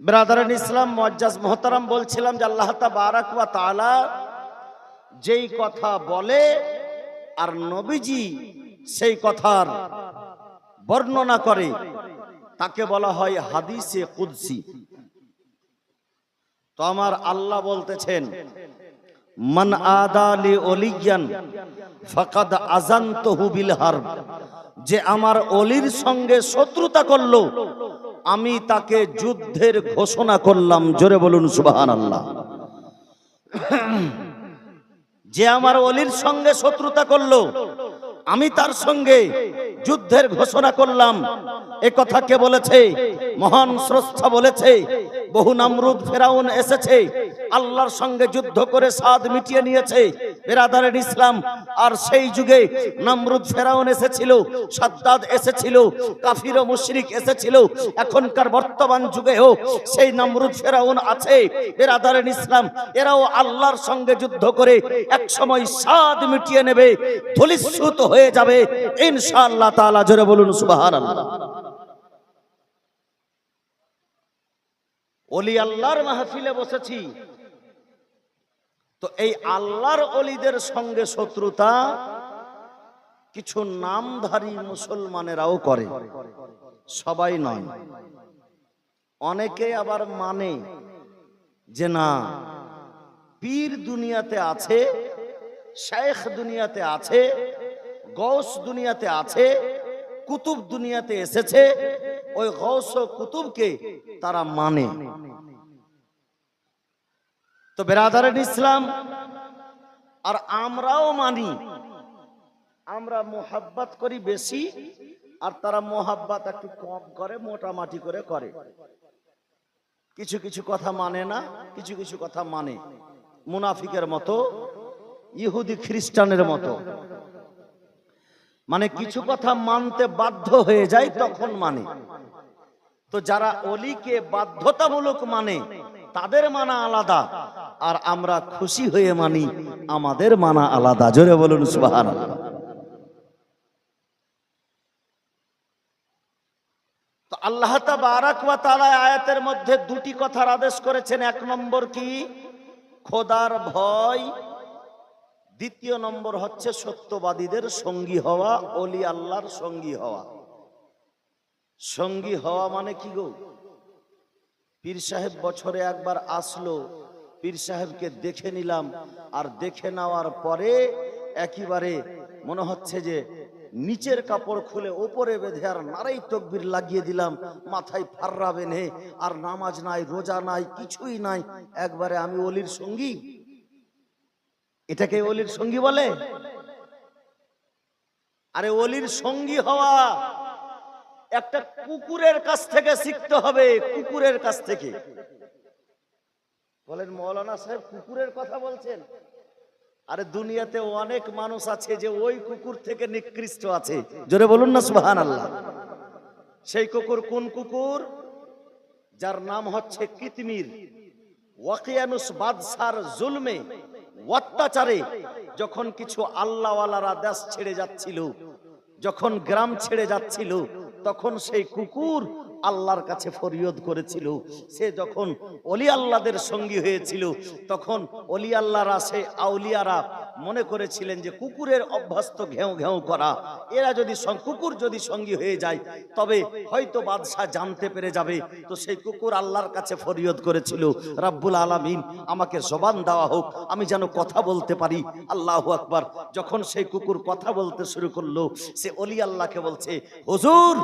ব্রাদারান ইসলাম মজ্জাজ মোহতারাম বলছিলাম যে আল্লাহ বারাক ওয়া তাআলা যেই কথা বলে আর নবীজি সেই কথার বর্ণনা করে, তাকে বলা হয় হাদিসে কুদসি। তো আমার আল্লাহ বলতেছেন, মান আদালি অলিয়ান ফাকাদ আজানতহু বিল হারব। যে আমার অলির সঙ্গে শত্রুতা করল আমি তাকে যুদ্ধের ঘোষণা করলাম, জোরে বলুন সুবাহান আল্লাহ যে আমার অলির সঙ্গে শত্রুতা করল, আমি তার সঙ্গে যুদ্ধের ঘোষণা করলাম। এ কথা কে বলেছে? মহান স্রষ্টা বলেছে, বহু নামরুদ ফেরাউন এসেছে, আল্লাহর সঙ্গে যুদ্ধ করে সাদ মিটিয়ে নিয়েছে বেরাদারের ইসলাম। আর সেই যুগে নামরুদ ফেরাউন এসেছিল, সাদ্দাদ এসেছিল, কাফির ও মুশরিক এসেছিল। এখনকার বর্তমান যুগেও সেই নামরুদ ফেরাউন আছে, বেরাদারের ইসলাম। এরাও আল্লাহর সঙ্গে যুদ্ধ করে এক সময় সাদ মিটিয়ে নেবে, ধলিস্যুত হয়ে যাবে। ইনশাআল্লাহ তাআলা জোরে বলুন, সুবহানাল্লাহ। অলি আল্লাহর মাহফিলে বসেছি। তো এই আল্লাহর অলিদের সঙ্গে শত্রুতা কিছু নামধারী মুসলমানেরাও করে। সবাই নয়। অনেকে আবার মানে যে না, পীর দুনিয়াতে আছে শেখ দুনিয়াতে আছে গৌস দুনিয়াতে আছে, কুতুব দুনিয়াতে এসেছে, ওই গৌস ও কুতুবকে তারা মানে। তো বেরাদারেন ইসলাম, আর আমরাও মানি। আমরা মোহাব্বত করি বেশি, আর তারা মোহাব্বত একটু কম করে, মোটামাটি করে করে। কিছু কিছু কথা মানে না, কিছু কিছু কথা মানে। মুনাফিকের মতো, ইহুদি খ্রিস্টানের মতো। মানে কিছু কথা মানতে বাধ্য হয়ে যায়, তখন মানে। তো যারা অলিকে বাধ্যতামূলক মানে তাদের মানা আলাদা। আর আমরা খুশি হয়ে মানি, আমাদের মানা আলাদা। জোরে বলুন সুবাহান তো আল্লাহ তাআলা আয়াতের মধ্যে দুটি কথার আদেশ করেছেন। এক নম্বর কি? খোদার ভয়। দ্বিতীয় নম্বর হচ্ছে সত্যবাদীদের সঙ্গী হওয়া, অলি আল্লাহর সঙ্গী হওয়া। সঙ্গী হওয়া মানে কি গো? পীর সাহেব বছরে একবার আসলো, পীর সাহেবকে দেখে নিলাম। আর দেখে নেওয়ার পরে একেবারে মনে হচ্ছে যে নিচের কাপড় খুলে ওপরে বেঁধে আর নারাই তকবির লাগিয়ে দিলাম। মাথায় ফাররা বেঁধে, আর নামাজ নাই, রোজা নাই, কিছুই নাই। একবারে আমি অলির সঙ্গী। এটাকে অলির সঙ্গী বলে? আরে অলির সঙ্গী হওয়া একটা কুকুরের কাছ থেকে শিখতে হবে, কুকুরের কাছ থেকে। বলেন, মৌলানা সাহেব, কুকুরের কথা বলছেন? আরে, দুনিয়াতে অনেক মানুষ আছে যে ওই কুকুর থেকে নিকৃষ্ট আছে। জোরে বলুন না সুহান আল্লাহ সেই কুকুর কোন কুকুর? যার নাম হচ্ছে কিতমির ওয়াকিয়ানুস বাদশার জুলমে, অত্যাচারে যখন কিছু আল্লাহওয়ালারা দেশ ছেড়ে যাচ্ছিল, যখন গ্রাম ছেড়ে যাচ্ছিল তখন সেই কুকুর আল্লাহর কাছে ফরিয়দ করেছিল। সে যখন অলি আল্লাহদের সঙ্গী হয়েছিল, তখন অলি আল্লাহরা সে আউলিয়ারা মনে করেছিলেন যে কুকুরের অভ্যস্ত ঘেউ ঘেউ করা। এরা যদি কুকুর যদি সঙ্গী হয়ে যায়, তবে হয়তো বাদশাহ জানতে পেরে যাবে। তো সেই কুকুর আল্লাহর কাছে ফরিয়দ করেছিল, রাব্বুল আলামিন, আমাকে জবান দেওয়া হোক, আমি যেন কথা বলতে পারি। আল্লাহ আকবার। যখন সেই কুকুর কথা বলতে শুরু করল, সে অলি আল্লাহকে বলছে, হুজুর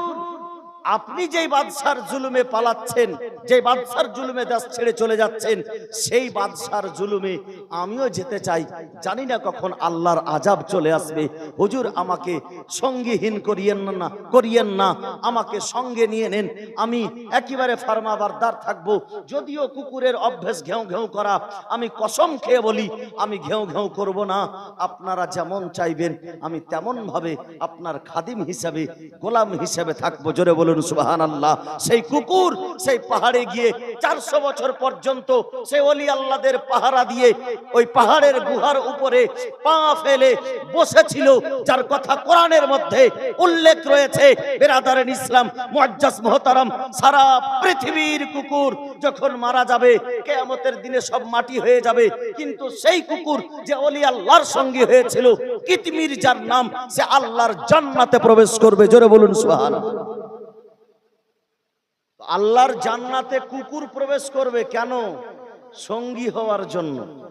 আপনি যেই বাদশার জুলুমে পালাচ্ছেন যে বাদশার জুলুমে দেশ ছেড়ে চলে যাচ্ছেন, সেই বাদশার জুলুমে আমিও যেতে চাই। জানি না কখন আল্লাহর আজাব চলে আসবে। হুজুর, আমাকে সঙ্গীহীন করিয়েন না করিয়েন না। আমাকে সঙ্গে নিয়ে নেন। আমি একেবারে ফার্মাবারদার থাকব। যদিও কুকুরের অভ্যেস ঘেউ ঘেউ করা, আমি কসম খেয়ে বলি, আমি ঘেউ ঘেউ করব না। আপনারা যেমন চাইবেন, আমি তেমন ভাবে আপনার খাদিম হিসাবে, গোলাম হিসাবে থাকব। জোরে বলুন। বলুন সুবাহান আল্লাহ সেই কুকুর সেই পাহাড়ে গিয়ে চারশো বছর পর্যন্ত সেই অলি আল্লাদের পাহারা দিয়ে ওই পাহাড়ের গুহার উপরে পা ফেলে বসেছিল, যার কথা কোরআনের মধ্যে উল্লেখ রয়েছে। বেরাদারেন ইসলাম মুআজ্জাজ মুহতারাম, সারা পৃথিবীর কুকুর যখন মারা যাবে, কেয়ামতের দিনে সব মাটি হয়ে যাবে। কিন্তু সেই কুকুর যে অলি আল্লাহর সঙ্গে হয়েছিল, কিতমির যার নাম, সে আল্লাহর জান্নাতে প্রবেশ করবে। জোরে বলুন, সুবহানাল্লাহ। আল্লাহর জান্নাতে কুকুর প্রবেশ করবে কেন? সঙ্গী হওয়ার জন্য।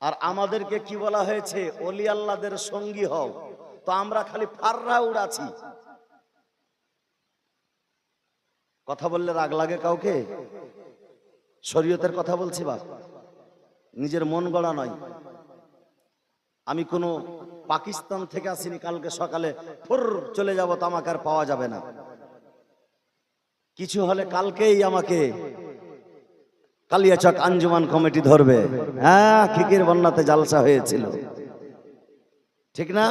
আর আমাদেরকে কি বলা হয়েছে? অলি আল্লাহদের সঙ্গী হও। তো আমরা খালি ফাররা উড়াছি কথা বললে রাগ লাগে কাউকে? শরীয়তের কথা বলছি বা? নিজের মন গড়া নয়। আমি কোনো পাকিস্তান থেকে আসিনি, কালকে সকালে ফুর চলে যাব তো আমাকে আর পাওয়া যাবে না। কিছু হলে কালকেই আমাকে কালিয়াচক আঞ্জুমান কমিটি ধরবে। হ্যাঁ খিকির বন্যাতে জালসা হয়েছিল। ঠিক না?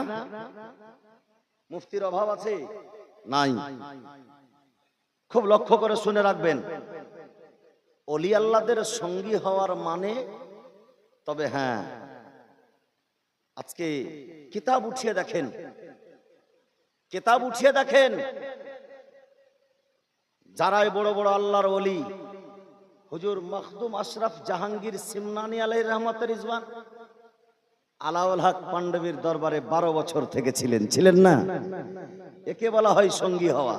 মুফতির অভাব আছে? নাই। খুব লক্ষ্য করে শুনে রাখবেন। অলি আল্লাদের সঙ্গী হওয়ার মানে তবে হ্যাঁ। আজকে কিতাব উঠিয়ে দেখেন। কিতাব উঠিয়ে দেখেন। যারাই বড় বড় আল্লাহর অলি হুজুর মখদুম আশরাফ জাহাঙ্গীর সিমনানি আলাই রহমতের ইজবান আলাউল হক পাণ্ডবীর দরবারে বারো বছর থেকে ছিলেন ছিলেন না? একে বলা হয় সঙ্গী হওয়া।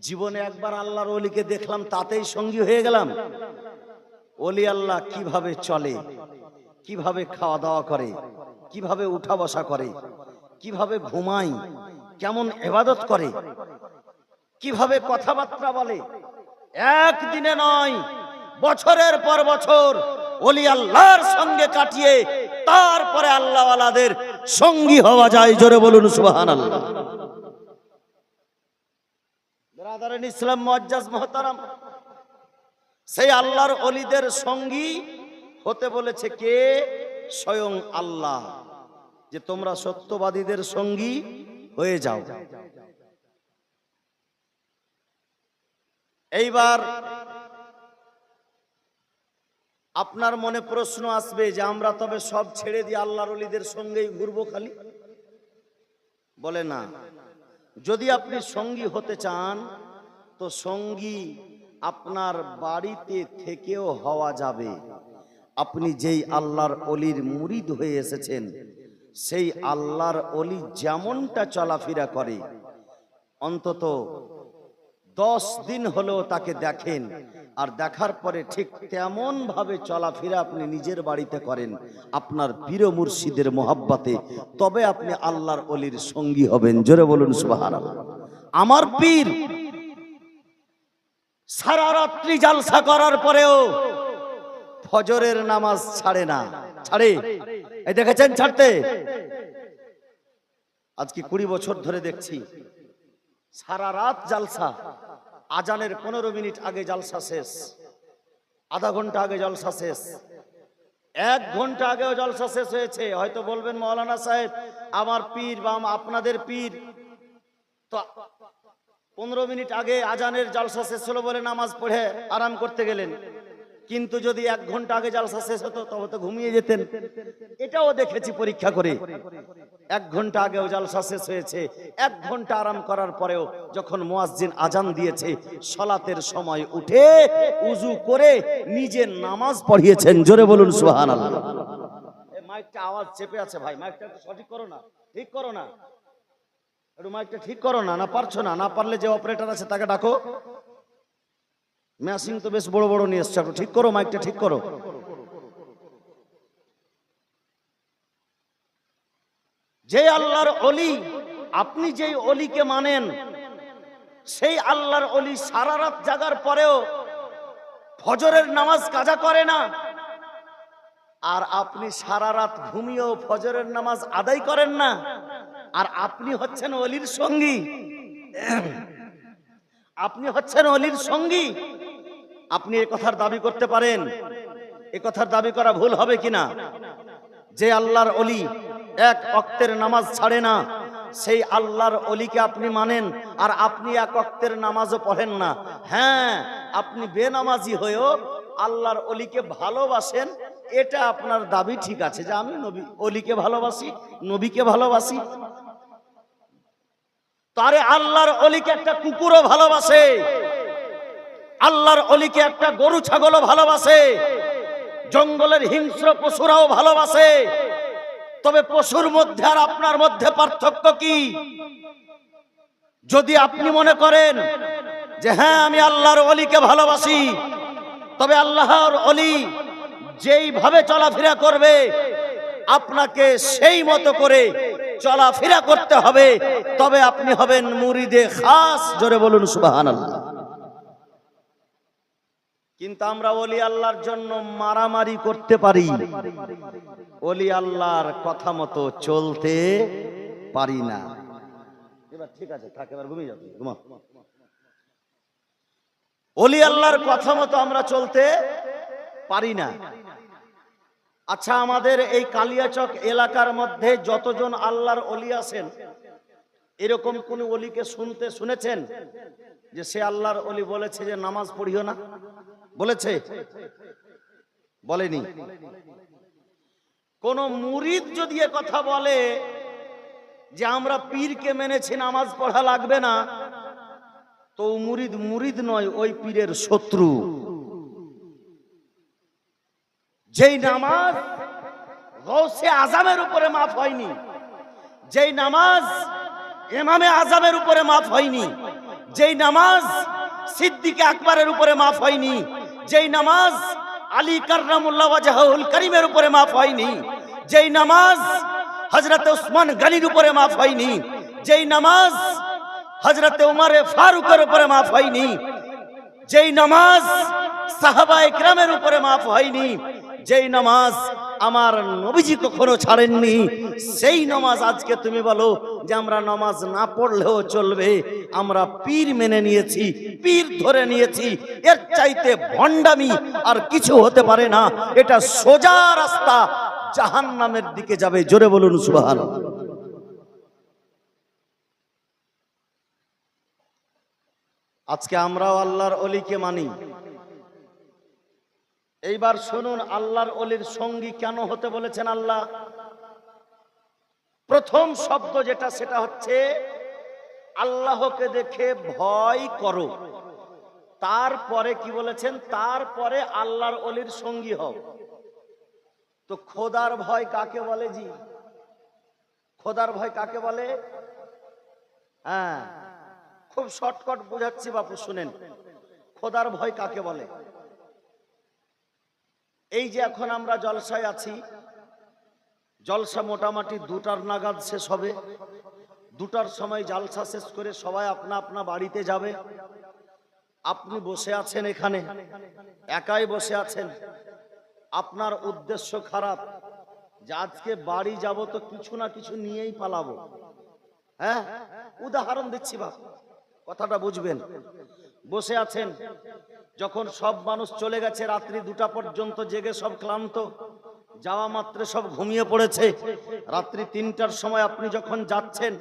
জীবনে একবার আল্লাহর অলিকে দেখলাম, তাতেই সঙ্গী হয়ে গেলাম। অলি আল্লাহ কীভাবে চলে? কীভাবে খাওয়া দাওয়া করে? কীভাবে উঠা বসা করে? কীভাবে ঘুমায় কেমন এবাদত করে? কীভাবে কথাবার্তা বলে? একদিনে নয়, বছরের পর বছর অলি আল্লাহর সঙ্গে কাটিয়ে তারপরে আল্লাহওয়ালাদের সঙ্গী হওয়া যায়, জোরে বলুন সুবাহান আল্লাহ ইসলাম মুআজ্জাজ মুহতারাম, সেই আল্লাহর অলিদের সঙ্গী হতে বলেছে কে? স্বয়ং আল্লাহ। যে তোমরা সত্যবাদীদের সঙ্গী হয়ে যাও। এইবার আপনার মনে প্রশ্ন আসবে যে আমরা তবে সব ছেড়ে দিয়ে আল্লাহর অলিদের সঙ্গেই ঘুরবো খালি? বলে না। যদি আপনি সঙ্গী হতে চান, তো সঙ্গী আপনার বাড়িতে থেকেও হওয়া যাবে। আপনি যেই আল্লাহর অলির মুরিদ হয়ে এসেছেন, সেই আল্লাহর অলি যেমনটা চলাফেরা করে, অন্তত দশ দিন হলেও তাকে দেখেন। আর দেখার পরে ঠিক তেমন ভাবে চলাফেরা আপনি নিজের বাড়িতে করেন। আপনার পীর মুর্শিদের মোহাব্বাতে। তবে আপনি আল্লাহর অলির সঙ্গী হবেন। জোরে বলুন সুবাহান আমার পীর সারা রাত্রি জালসা করার পরেও ফজরের নামাজ ছাড়ে না। ছাড়ে? এই দেখেছেন ছাড়তে? আজকে কুড়ি বছর ধরে দেখছি। সারা রাত জালসা। আজানের পনেরো মিনিট আগে জালসা শেষ। আধা ঘণ্টা আগে জলসা শেষ। এক ঘণ্টা আগেও জলসা শেষ হয়েছে। হয়তো বলবেন, মৌলানা সাহেব, আমার পীর বা আপনাদের পীর। তো পনেরো মিনিট আগে আজানের জলসা শেষ হলো বলে নামাজ পড়ে আরাম করতে গেলেন। কিন্তু যদি এক ঘণ্টা আগে জলসা শেষ হতো, তবে তো ঘুমিয়ে যেতেন। এটাও দেখেছি পরীক্ষা করে। এক ঘণ্টা আগেও জলসা শেষ হয়েছে। এক ঘণ্টা আরাম করার পরেও যখন মুয়াজ্জিন আজান দিয়েছে, সলাতের সময় উঠে উজু করে নিজে নামাজ পড়িয়েছেন। জোরে বলুন এই মাইকটা আওয়াজ চেপে আছে ভাই। মাইকটা সঠিক করো না। ঠিক করো না। একটু মাইকটা ঠিক করো না না পারছ না। না পারলে যে অপারেটর আছে, তাকে ডাকো। ম্যাসিং তো বেশ বড় বড় নিয়ে এসছো। ঠিক করো মাইকটা ঠিক করো। যে আল্লাহর অলি, আপনি যেই অলিকে মানেন, সেই আল্লাহর অলি সারা রাত জাগার পরেও ফজরের নামাজ কাজা করে না। আর আপনি সারা রাত ঘুমিয়েও ফজরের নামাজ আদায় করেন না। আর আপনি হচ্ছেন অলির সঙ্গী। আপনি হচ্ছেন অলির সঙ্গী। আপনি এ কথার দাবি করতে পারেন। এ কথার দাবি করা ভুল হবে কিনা? যে আল্লাহর অলি এক অক্তের নামাজ ছাড়ে না, সেই আল্লাহর অলিকে আপনি মানেন আর আপনি এক অক্তের নামাজও পড়েন না। হ্যাঁ আপনি বেনামাজি হয়েও আল্লাহর অলিকে ভালোবাসেন, এটা আপনার দাবি ঠিক আছে যে আমি নবী অলিকে ভালোবাসি, নবীকে ভালোবাসি। তারে আল্লাহর অলিকে একটা কুকুরও ভালোবাসে। আল্লাহর অলিকে একটা গরু, ছাগলও ভালোবাসে। জঙ্গলের হিংস্র পশুরাও ভালোবাসে। তবে পশুর মধ্যে আর আপনার মধ্যে পার্থক্য কি? যদি আপনি মনে করেন যে হ্যাঁ আমি আল্লাহর অলিকে ভালোবাসি। তবে আল্লাহর অলি যেইভাবে চলাফেরা করবে, আপনাকে সেই মতো করে চলাফেরা করতে হবে। তবে আপনি হবেন মুরিদে খাস। জোরে বলুন, সুবহানাল্লাহ। কিন্তু আমরা অলি আল্লাহর জন্য মারামারি করতে পারি। অলি আল্লাহর কথা মতো চলতে পারি না। এবার ঠিক আছে থাক এবার ঘুমিয়ে তুমি, ঘুমাও। অলি আল্লাহর কথা মতো আমরা চলতে পারি না। আচ্ছা আমাদের এই কালিয়াচক এলাকার মধ্যে যতজন আল্লাহর অলি আছেন এরকম কোন অলিকে শুনতে শুনেছেন? যে সে আল্লাহর অলি বলেছে যে নামাজ পড়িও না? বলেছে? বলেনি। কোন মুরিদ যদি এ কথা বলে যে আমরা পীরকে মেনেছি, নামাজ পড়া লাগবে না, তো মুরিদ মুরিদ নয়, ওই পীরের শত্রু। যেই নামাজ গৌসে আজামের উপরে মাফ হয়নি, যেই নামাজ এমামে আজামের উপরে মাফ হয়নি, যেই নামাজ সিদ্দিকে আকবরের উপরে মাফ হয়নি যেই নামাজ আলী কার্রামুল্লাহ ওয়াজহুল করিমের উপরে মাফ হয়নি, যেই নামাজ হজরতে উসমান গানির উপরে মাফ হয়নি, যেই নামাজ হজরতে উমরে ফারুকের উপরে মাফ হয়নি, যেই নামাজ সাহাবা ইকরামের উপরে মাফ হয়নি, যেই নামাজ আমার নবীজি কখনো ছাড়েননি। সেই নামাজ আজকে তুমি বলো যে আমরা নামাজ না পড়লেও চলবে। আমরা পীর মেনে নিয়েছি, পীর ধরে নিয়েছি। এর চাইতে ভণ্ডামি আর কিছু হতে পারে না। এটা সোজা রাস্তা জাহান্নামের দিকে যাবে। জোরে বলুন সুবহান আজকে আমরাও আল্লাহর অলিকে মানি। এইবার শুনুন, আল্লাহর অলির সঙ্গী কেন হতে বলেছেন আল্লাহ? প্রথম শব্দ যেটা, সেটা হচ্ছে, আল্লাহকে দেখে ভয় করো। তারপরে কি বলেছেন? তারপরে আল্লাহর অলির সঙ্গী হও। তো খোদার ভয় কাকে বলে জি? খোদার ভয় কাকে বলে? হ্যাঁ খুব শর্টকট বোঝাচ্ছি বাপু, শুনেন। খোদার ভয় কাকে বলে? এই যে এখন আমরা জলসায় আছি, জলসা মোটামুটি দুটার নাগাদ শেষ হবে। দুটার সময় জালসা শেষ করে সবাই আপনা আপনা বাড়িতে যাবে। আপনি বসে আছেন এখানে, একাই বসে আছেন। আপনার উদ্দেশ্য খারাপ, যে আজকে বাড়ি যাব তো কিছু না কিছু নিয়েই পালাবো। হ্যাঁ? উদাহরণ দিচ্ছি বাপ। কথাটা বুঝবেন। বসে আছেন। যখন সব মানুষ চলে গেছে, রাত্রি দুটা পর্যন্ত জেগে সব ক্লান্ত। যাওয়া মাত্রে সব ঘুমিয়ে পড়েছে। রাত্রি তিনটার সময় আপনি যখন যাচ্ছেন,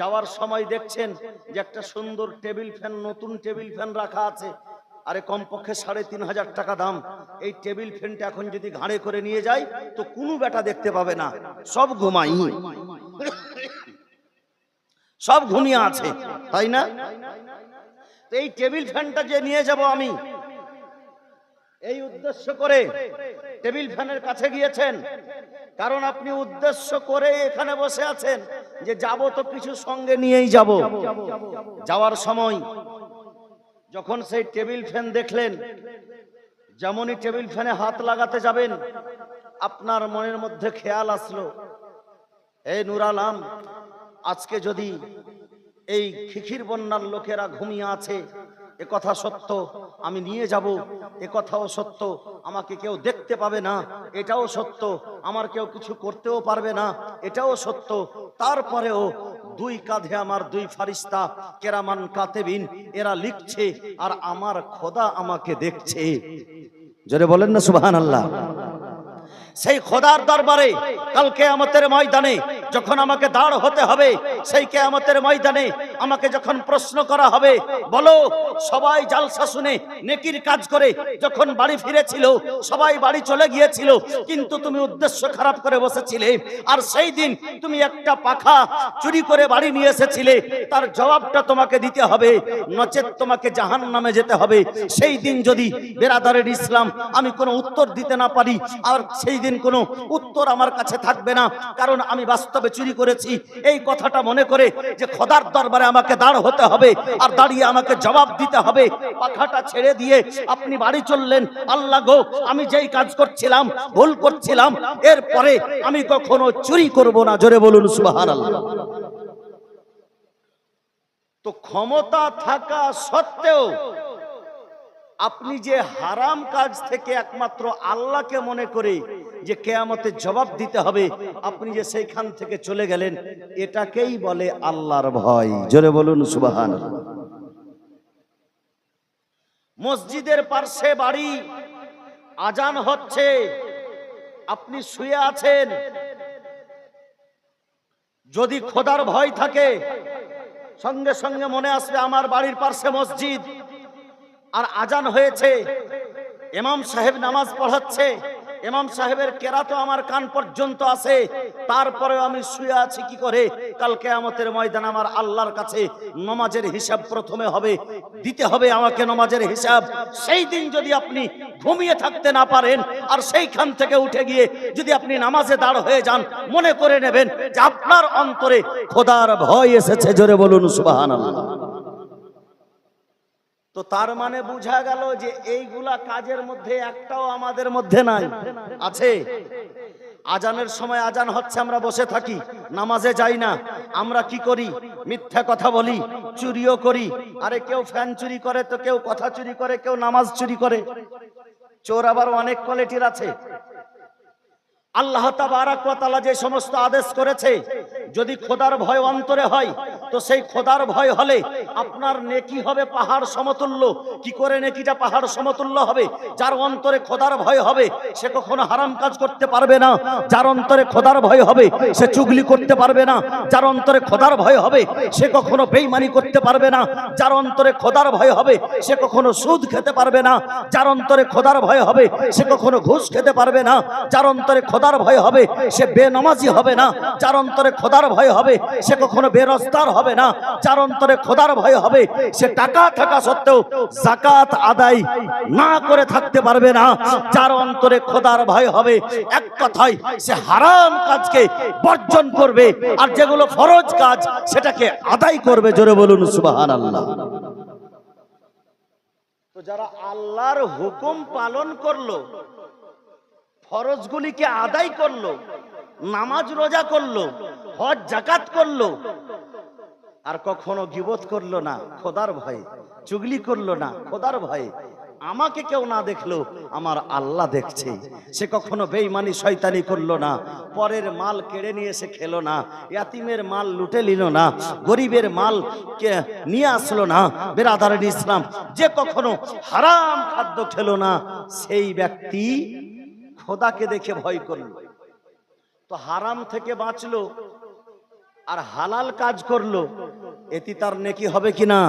যাওয়ার সময় দেখছেন যে একটা সুন্দর টেবিল ফ্যান, নতুন টেবিল ফ্যান রাখা আছে। আরে কমপক্ষে সাড়ে তিন হাজার টাকা দাম। এই টেবিল ফ্যানটা এখন যদি ঘাড়ে করে নিয়ে যায়, তো কোনো বেটা দেখতে পাবে না। সব ঘুমাই। সব ঘুমিয়ে আছে। তাই না? তো এই টেবিল ফ্যানটা যে নিয়ে যাব আমি এই উদ্দেশ্য করে টেবিল ফ্যানের কাছে গিয়েছেন। কারণ আপনি উদ্দেশ্য করে এখানে বসে আছেন যে যাব তো কিছু সঙ্গে নিয়েই যাব। যাওয়ার সময় যখন সেই টেবিল ফ্যান দেখলেন যেমনই টেবিল ফ্যানে হাত লাগাতে যাবেন আপনার মনের মধ্যে খেয়াল আসলো এই নুর আলাম আজকে যদি এই খিখির বন্যার লোকেরা ঘুমিয়ে আছে, এ কথা সত্য, আমি নিয়ে যাব, এ কথাও সত্য, আমাকে কেউ দেখতে পাবে না, এটাও সত্য, আমার কেউ কিছু করতেও পারবে না, এটাও সত্য। তারপরেও দুই কাঁধে আমার দুই ফারিস্তা, কেরামান কাতেবিন, এরা লিখছে, আর আমার খোদা আমাকে দেখছে। জোরে বলেন না সুবহান আল্লাহ সেই খোদার দরবারে কাল কেয়ামতের ময়দানে যখন আমাকে দাঁড় হতে হবে, সেই কেয়ামতের ময়দানে আমাকে যখন প্রশ্ন করা হবে, বলো, সবাই জালসা শুনে নেকির কাজ করে যখন বাড়ি ফিরেছিল, সবাই বাড়ি চলে গিয়েছিল, কিন্তু তুমি উদ্দেশ্য খারাপ করে বসেছিলে। আর সেই দিন তুমি একটা পাখা চুরি করে বাড়ি নিয়ে এসেছিলে, তার জবাবটা তোমাকে দিতে হবে, নচেত তোমাকে জাহান নামে যেতে হবে। সেই দিন যদি বেরাদারের ইসলাম আমি কোনো উত্তর দিতে না পারি, আর সেই দিন কোনো উত্তর আমার কাছে থাকবে না, কারণ আমি বাস্তবে চুরি করেছি? এই কথাটা মনে করে যে খোদার দরবারে আমাকে দাঁড় হতে হবে আর দাঁড়িয়ে আমাকে জবাব দিতে হবে। পাখাটা ছেড়ে দিয়ে আপনি বাড়ি চললেন। আল্লাহ গো, আমি যেই কাজ করছিলাম, ভুল করছিলাম, এরপরে আমি কখনো চুরি করব না। জোরে বলুন, সুবহানাল্লাহ। তো ক্ষমতা থাকা সত্ত্বেও আপনি যে হারাম কাজ থেকে একমাত্র আল্লাহকে মনে করে যে কেয়ামতে জবাব দিতে হবে, আপনি যে সেইখান থেকে চলে গেলেন, এটাকেই বলে আল্লাহর ভয়। জোরে বলুন সুবাহান মসজিদের পার্শ্বে বাড়ি, আজান হচ্ছে, আপনি শুয়ে আছেন। যদি খোদার ভয় থাকে, সঙ্গে সঙ্গে মনে আসবে আমার বাড়ির পার্শ্বে মসজিদ। আর আজান হয়েছে এমাম সাহেব নামাজ পড়াচ্ছে ইমাম সাহেবের কেরাতো আমার কান পর্যন্ত আছে। তারপরে আমি শুয়ে আছি কি করে? কালকে আমাদের ময়দান আমার আল্লাহর কাছে নমাজের হিসাব প্রথমে হবে। দিতে হবে আমাকে নমাজের হিসাব। সেই দিন যদি আপনি ঘুমিয়ে থাকতে না পারেন আর সেইখান থেকে উঠে গিয়ে যদি আপনি নামাজে দাঁড় হয়ে যান, মনে করে নেবেন যে আপনার অন্তরে খোদার ভয় এসেছে। জোরে বলুন, সুবহানাল্লাহ। তো তার মানে বোঝা গেল যে এইগুলা কাজের মধ্যে একটাও আমাদের মধ্যে নাই। আছে। আজানের সময় আজান হচ্ছে, আমরা বসে থাকি, নামাজে যাই না। আমরা কি করি? মিথ্যা কথা বলি, চুরিও করি। আরে কেউ ফ্যান চুরি করে তো কেউ কথা চুরি করে, কেউ নামাজ চুরি করে। চোর আবার অনেক কোয়ালিটির আছে। আল্লাহ তাবারাক ওয়া তাআলা যে সমস্ত আদেশ করেছে, যদি খোদার ভয় অন্তরে হয় তো সেই খোদার ভয় হলে আপনার নেকি হবে পাহাড় সমতুল্য। কি করে নেকিটা পাহাড় সমতুল্য হবে? যার অন্তরে খোদার ভয় হবে, সে কখনো হারাম কাজ করতে পারবে না। যার অন্তরে খোদার ভয় হবে, সে চুগলি করতে পারবে না। যার অন্তরে খোদার ভয় হবে, সে কখনো বেইমানি করতে পারবে না। যার অন্তরে খোদার ভয় হবে, সে কখনো সুদ খেতে পারবে না। যার অন্তরে খোদার ভয় হবে, সে কখনো ঘুষ খেতে পারবে না। যার অন্তরে খোদার ভয় হবে, সে বেনমাজি হবে না। যার অন্তরে খোদার ভয় হবে, সে কখনো বেরোজগার হবে না। যার অন্তরে খোদার ভয় হবে, সে টাকা থাকা সত্ত্বেও জাকাত আদায় না করে থাকতে পারবে না। যার অন্তরে খোদার ভয় হবে, এক কথায় সে হারাম কাজকে বর্জন করবে আর যেগুলো ফরজ কাজ, সেটাকে আদায় করবে। জোরে বলুন, সুবহানাল্লাহ। তো যারা আল্লাহর হুকুম পালন করল, ফরজগুলিকে আদায় করল, নামাজ রোজা করল, হজ জাকাত করল আর কখনো গিবত করল না, খোদার ভয়ে, চুগলি করল না, খোদার ভয়ে। আমাকে কেউ না দেখল, আমার আল্লাহ দেখছে। সে কখনো বেইমানি শয়তানি করল না, পরের মাল কেড়ে নিয়ে সে খেলো না, ইয়াতিমের মাল লুটে নিল না, গরিবের মাল নিয়ে আসলো না বেরাদারের ইসলাম, যে কখনো হারাম খাদ্য খেলো না, সেই ব্যক্তি খোদাকে দেখে ভয় করল। তো হারাম থেকে বাঁচলো, আর হালাল কাজ করল এটি তার নেকি হবে কিনা?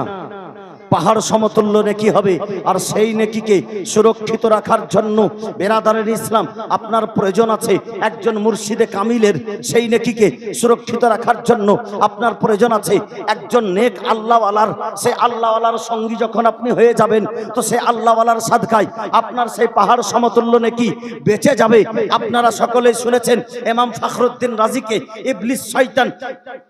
পাহাড় সমতুল্য নেকি হবে? আর সেই নেকিকে সুরক্ষিত রাখার জন্য বেরাদারের ইসলাম আপনার প্রয়োজন আছে। একজন মুর্শিদে কামিলের সেই নেকিকে সুরক্ষিত রাখার জন্য আপনার প্রয়োজন আছে। একজন নেক আল্লাহওয়ালার, সে আল্লাহওয়ালার সঙ্গী যখন আপনি হয়ে যাবেন, তো সে আল্লাহওয়ালার সাদকায় আপনার সেই পাহাড় সমতুল্য নেকি বেঁচে যাবে। আপনারা সকলেই শুনেছেন এমাম ফখরুদ্দিন রাজিকে ইবলিস শয়তান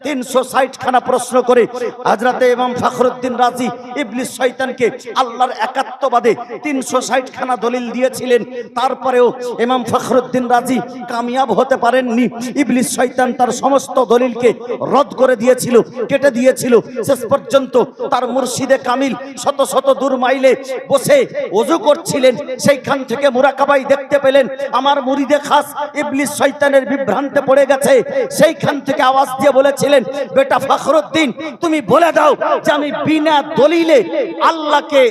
তিনশো ষাট খানা প্রশ্ন করে হাজরাতে এমাম ফখরুদ্দিন রাজি ইবলিস শয়তানকে আল্লাহর একাত্মবাদে তিনশো ষাট দলিল দিয়েছিলেন। তারপরেও ইমাম ফখরুদ্দিন রাজি কামিয়াব হতে পারেননি। ইবলিস শয়তান তার সমস্ত দলিলকে রদ করে দিয়েছিল, কেটে দিয়েছিল। শেষ পর্যন্ত তার মুর্শিদে কামিল শত শত দূর মাইলে বসে অজু করছিলেন। সেইখান থেকে মুরাকাবাই দেখতে পেলেন, আমার মুরিদে খাস ইবলিস শয়তানের বিভ্রান্তে পড়ে গেছে। সেইখান থেকে আওয়াজ দিয়ে বলেছিলেন, বেটা ফখরুদ্দিন, তুমি বলে দাও যে আমি বিনা দলিলে আল্লাহকে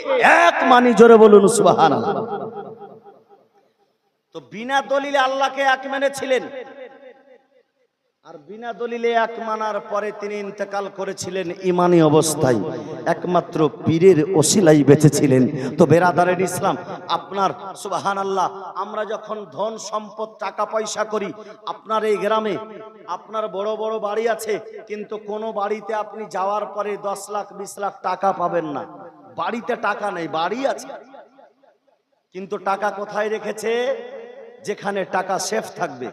এক মানি জোরে বলুন সুবাহ তো বিনা দলিলে আল্লাহকে এক মেনেছিলেন আর বিনা দলিলে এক মানার পরে তিনি ইন্তেকাল করেছিলেন ইমানি অবস্থায়। একমাত্র পীরের ওসিলাই বেঁচেছিলেন। তো বেরাদারের ইসলাম, আপনার সুবাহান আল্লাহ আমরা যখন ধন সম্পদ, টাকা পয়সা করি, আপনার এই গ্রামে আপনার বড় বড় বাড়ি আছে, কিন্তু কোনো বাড়িতে আপনি যাওয়ার পরে দশ লাখ, বিশ লাখ টাকা পাবেন না। বাড়িতে টাকা নেই, বাড়ি আছে। কিন্তু টাকা কোথায় রেখেছে? যেখানে টাকা সেফ থাকবে।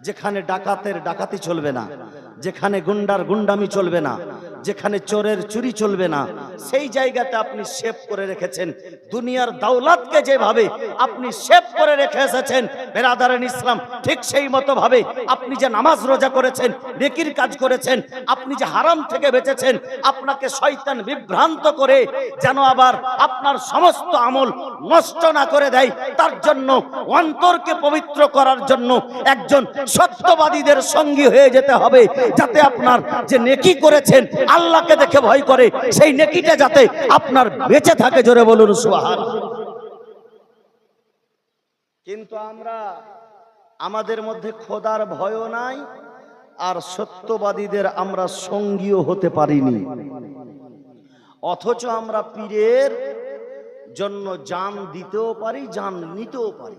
যেখানে ডাকাতের ডাকাতি চলবে না যেখানে গুন্ডার গুন্ডামি চলবে না যেখানে চোরের চুরি চলবে না, সেই জায়গাতে আপনি সেভ করে রেখেছেন। দুনিয়ার দাওলাতকে যেভাবে আপনি সেভ করে রেখে এসেছেন, বেরাদারেন ইসলাম, ঠিক সেই মতো ভাবে আপনি যে নামাজ রোজা করেছেন, নেকির কাজ করেছেন, আপনি যে হারাম থেকে বেঁচেছেন, আপনাকে শয়তান বিভ্রান্ত করে যেন আবার আপনার সমস্ত আমল নষ্ট না করে দেয়, তার জন্য অন্তরকে পবিত্র করার জন্য একজন সত্যবাদীদের সঙ্গী হয়ে যেতে হবে, যাতে আপনার যে নেকি করেছেন আল্লাহকে দেখে ভয় করে, সেই নেকিটা যাতে আপনার বেঁচে থাকে জোরে বলুন সুহান কিন্তু আমরা আমাদের মধ্যে খোদার ভয়ও নাই, আর সত্যবাদীদের আমরা সঙ্গীও হতে পারিনি। অথচ আমরা পীরের জন্য জান দিতেও পারি, জান নিতেও পারি।